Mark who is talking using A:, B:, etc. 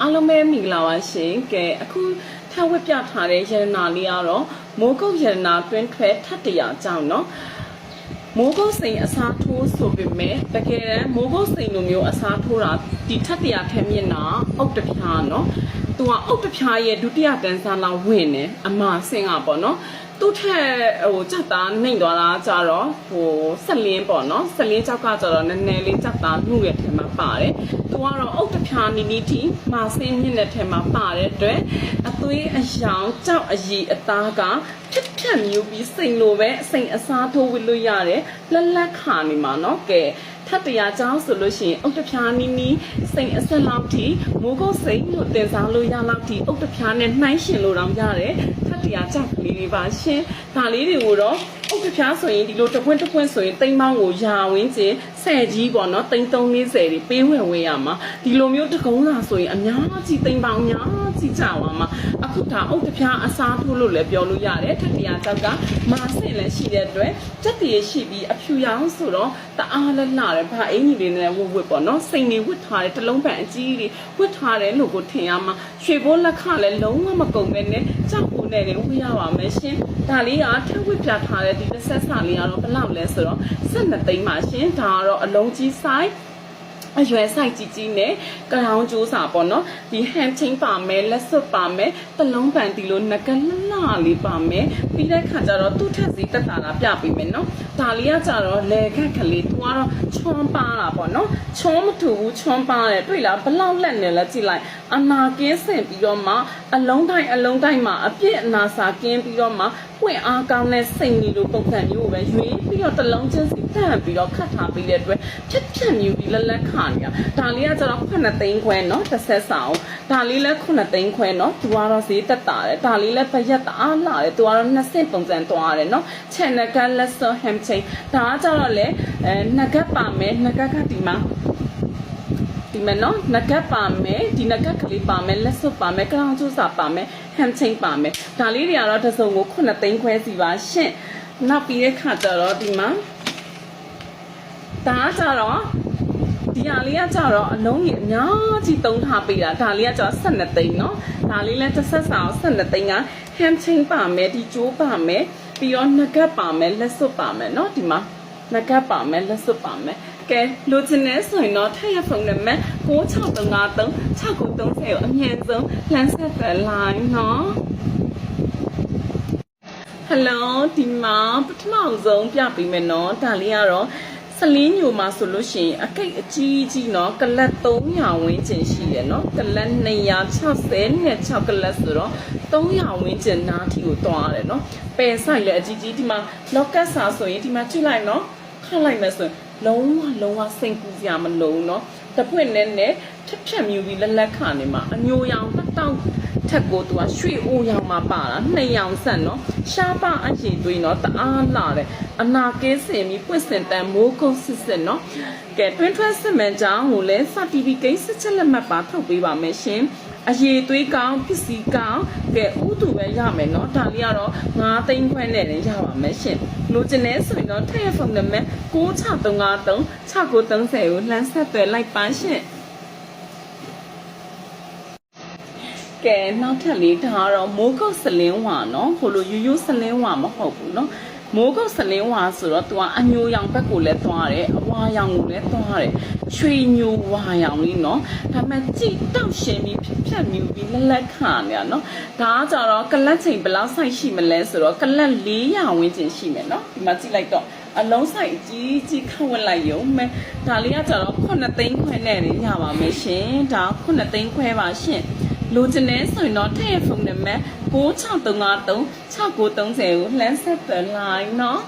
A: အားလုံးပဲမင်္ဂလာပါရှင်ကဲအခုထပ်ဝက်ပြထားတဲ့ရတနာလေးကတော့မိုးကုတ်ရတနာတွင်းထွက်ထပ်တရာကြောင့်เนาะမိုးကုတ်စိန်အစားထိုးဆိုပေမဲ့တကယ်တမ်းမိုးကုတ်စိန်လိုမျိုးအစားထိုးတာဒီထပ်တရာထဲမြင့်တာအုတ်တပြားเนาะသူကအုတ်တပြားရဲ့ဒုတိယတန်းစားလောက်ဝင်တယ်အမဆင်းကပေါ့เนาะ သူ့ထက်ဟိုချက်သားနှိမ့်သွားတာကြတော့ဟိုဆက်လင်းပေါ့နော်ဆက်လင်းကြောက်ကကြတော့နည်းနည်းလေးချက်သားနှုတ်ရထဲမှာပါတယ်သူကတော့အုတ်တဖြာနီနီတီမာဆင်းမြင့်တဲ့ထဲမှာပါတဲ့အတွက်အသွေးအယောင်ကြောက်အရီအသားကဖြတ်ဖြတ်မျိုးပြီးစိန်လိုပဲအစိန်အစားထိုးဝစ်လို့ရတယ်လက်လက်ခါနေမှာနော်ကဲ ထပ်တရားကြောင်းဆိုလို့ရှိရင်အုတ်တဖြာနီနီစိန်အဆက်လောက်ထိမိုးကုတ်စိန်လို့တင်စားလို့ရလောက်ထိအုတ်တဖြာနဲ့နှိုင်းရှင်လို့တော့ရတယ်ထပ်တရားကြောက်ကလေးတွေပါရှင်ဒါလေးတွေကိုတော့အုတ်တဖြာဆိုရင်ဒီလိုတစ်ပွင့်တစ်ပွင့်ဆိုရင်တိမ်မောင်းကိုယာဝင်းကျင်ဆဲကြီးပေါ့နော်တိမ်340တွေပေးဝယ်ဝယ်ရမှာဒီလိုမျိုးတကုံးလာဆိုရင်အများကြီးတိမ်ပေါင်းအများကြီးကြာသွားမှာအခုဒါအုတ်တဖြာအစားထိုးလို့လည်းပြောလို့ရတယ်ထပ်တရားကြောက်ကမာဆင့်လည်းရှိတဲ့အတွက်စက်တည်းရှိပြီးအဖြူရောင်ဆိုတော့တအားလက်လာတယ်ဗာအင်ကြီးလေးနဲ့ဝတ်ဝတ်ပေါ့နော်စိန်တွေဝတ်ထားတယ်တလုံးပန်အကြီးတွေဝတ်ထားတယ်လို့ကိုထင်ရမှာရွှေဘိုးလက်ခလည်းလုံးဝမကုန်ပဲနဲ့ကြောက်ဖို့နဲ့လည်းဝတ်ရပါမယ်ရှင်ဒါလေးကထက်ဝတ်ပြထားတဲ့ဒီတစ်ဆက်စာလေးကတော့ဘယ်လောက်လဲဆိုတော့12သိန်းပါရှင်ဒါကတော့အလုံးကြီး size အရွယ်ဆိုင်ကြီးကြီးနဲ့ကရောင်ကျိုးစာပေါ့နော်ဒီ hand chain ပါမယ်လက်စွပ်ပါမယ်တလုံးပန်ဒီလိုငကလှလှလေးပါမယ်ပြီးတဲ့ခါကျတော့သူ့ထက်စီတက်တာလာပြပေးမယ်နော်ဒါလေးကကျတော့လေခက်ကလေးသူကတော့ချွန်းပါတာပေါ့နော်ချွန်းမထူဘူးချွန်းပါတယ်တွေ့လားဘလောက်လက်နေလဲကြည့်လိုက်အနာကင်းစင်ပြီးတော့မှအလုံးတိုင်းအလုံးတိုင်းမှာအပြည့်အနာစာကင်းပြီးတော့မှပွင့်အားကောင်းတဲ့စိတ်ကြီးလိုပုံစံမျိုးကိုပဲရွေးပြီးတော့တလုံးချင်းစီတန့်ပြီးတော့ခတ်ထားပေးတဲ့အတွက်ဖြတ်ဖြတ်မြူပြီးလက်လက်ခါနေတာဒါလေးကကျတော့9သိန်းခွဲเนาะတစ်ဆက်ဆောင်ဒါလေးလည်း9သိန်းခွဲเนาะသူကတော့ဈေးတက်တာတယ်ဒါလေးလည်းပရက်တအားလာတယ်သူကတော့နှစ်ဆင့်ပုံစံသွားတယ်เนาะ channel ကလက်စော ham chain ဒါကကျတော့လေအဲငကတ်ပါမယ်ငကတ်ကဒီမှာဒီမနော်နဂတ်ပါမယ်ဒီနဂတ်ကလေးပါမယ်လက်စွပ်ပါမယ်ကလောင်ကျူစာပါမယ်ဟမ်ချင်းပါမယ်ဒါလေးတွေကတော့တစ်စုံကို9သိန်းခွဲစီပါရှင့်နောက်ပြီးတဲ့ခါကျတော့ဒီမှာဒါကကျတော့ ဒီဟာလေးကကျတော့အလုံးကြီးအများကြီးတုံးထားပေးတာဒါလေးကကျတော့12သိန်းเนาะဒါလေးလည်းတစ်ဆက်စာအောင်12သိန်းကဟမ်ချင်းပါမယ်ဒီကျိုးပါမယ်ပြီးတော့နဂတ်ပါမယ်လက်စွပ်ပါမယ်เนาะဒီမှာနဂတ်ပါမယ်လက်စွပ်ပါမယ်ကဲလိုချင်နေဆိုရင်တော့ထက်ရဖုန်းနံပါတ်9653 6930ကိုအမြဲဆုံးလမ်းဆက်တဲ့ line เนาะ ဟယ်လိုဒီမှာပထမဆုံးပြပေးမယ်နော်ဒါလေးကတော့ စလင်းညိုမှာဆိုလို့ရှိရင်အကိတ်အကြီးကြီးเนาะကလတ်300ဝန်းကျင်ရှိရယ်เนาะကလတ်260နဲ့6ကလတ်ဆိုတော့300ဝန်းကျင်နားထီကိုတွားရတယ်เนาะပယ်ဆိုင်လည်းအကြီးကြီးဒီမှာ locket စာဆိုရင်ဒီမှာကြည့်လိုက်เนาะခတ်လိုက်မယ်ဆိုရင်လုံးဝလုံးဝစိတ်ကူးစရာမလိုเนาะ တပွင့်နဲ့နဲ့ထက်ဖြက်မြူပြီးလက်လက်ခါနေမှာအညိုရောင်တစ်တောက်ထက်ကိုသူကရွှေအိုရောင်မှာပါတာနှစ်ရောင်ဆက်နော်ရှားပအရှိသွေးနော်တအားလာတယ်အနာကဲစင်ပြီးပွင့်စင်တန်မိုးကုတ်စစ်စစ်နော်ကဲတွင်းထွက်စစ်မှန်ကြောင်းကိုလည်းစတီဗီကိန်းစစ်ချက်လက်မှတ်ပါထုတ်ပေးပါမယ်ရှင် အရေးသွေးကောင်းပစ္စည်းကောင်းကဲဥတူပဲရမယ်နော်ဒါလေးကတော့9သိန်းခွဲနဲ့လည်းရပါမယ်ရှင်လိုချင်နေဆိုရင်တော့ထည့်ရဖုန်းနံပါတ်9353 6930ကိုလှမ်းဆက်သွယ်လိုက်ပါရှင် ကဲနောက်ထပ်လေးဒါကတော့မိုးကုတ်စလင်းဝါเนาะဟိုလိုယူယူစလင်းဝါမဟုတ်ဘူးเนาะ မိုးကုတ်စလင်းဝါဆိုတော့သူကအညိုရောင်ဘက်ကိုလည်းသွားတယ်အဝါရောင်ကိုလည်းသွားတယ်ရွှေညိုဝါရောင်လေးနော်ဒါမှကြည်တောက်ရှင်ပြီးဖြတ်ဖြတ်မြူပြီးလက်လက်ခါနေရနော်ဒါကကြတော့ကလတ်ချိန်ဘယ်လောက်ဆိုင်ရှိမလဲဆိုတော့ကလတ်400ဝန်းကျင်ရှိမယ်နော်ဒီမှာကြည့်လိုက်တော့အလုံးဆိုင်အကြီးကြီးခတ်ဝက်လိုက်ရုံပဲဒါလေးကကြတော့9သိန်းခွဲနဲ့ရပါမယ်ရှင်ဒါ9သိန်းခွဲပါရှင် လိုချင်နေဆိုရင်တော့ထည့်ရဖုန်းနံပါတ်9653 6930ကိုလှမ်းဆက်သွယ်လိုက်နော်